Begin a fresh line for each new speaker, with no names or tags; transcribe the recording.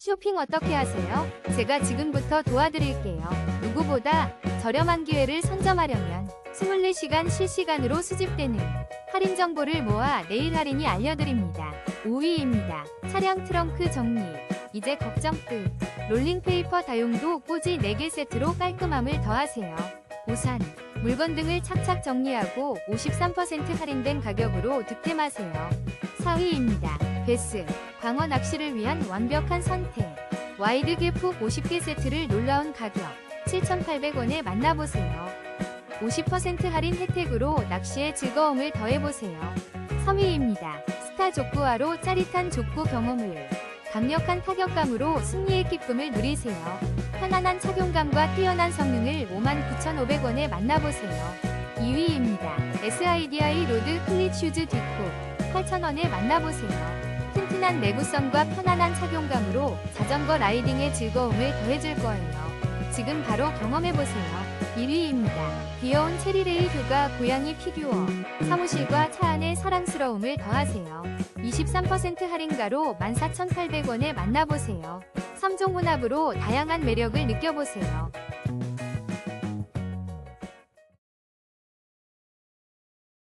쇼핑 어떻게 하세요? 제가 지금부터 도와드릴게요. 누구보다 저렴한 기회를 선점하려면 24시간 실시간으로 수집되는 할인 정보를 모아 내일 할인이 알려드립니다. 5위입니다. 차량 트렁크 정리. 이제 걱정 끝. 롤링페이퍼 다용도 꽂이 4개 세트로 깔끔함을 더하세요. 우산, 물건 등을 착착 정리하고 53% 할인된 가격으로 득템하세요. 4위입니다. 베스, 광어 낚시를 위한 완벽한 선택. 와이드 개프 50개 세트를 놀라운 가격 7,800원에 만나보세요. 50% 할인 혜택으로 낚시의 즐거움을 더해보세요. 3위입니다. 스타 족구화로 짜릿한 족구 경험을. 강력한 타격감으로 승리의 기쁨을 누리세요. 편안한 착용감과 뛰어난 성능을 59,500원에 만나보세요. 2위입니다. SIDI 로드 클릿 슈즈 뒷콕 8,000원에 만나보세요. 튼튼한 내구성과 편안한 착용감으로 자전거 라이딩의 즐거움을 더해줄 거예요. 지금 바로 경험해보세요. 1위입니다. 귀여운 체리레이 휴가 고양이 피규어. 사무실과 차 안의 사랑스러움을 더하세요. 23% 할인가로 14,800원에 만나보세요. 3종 혼합으로 다양한 매력을 느껴보세요.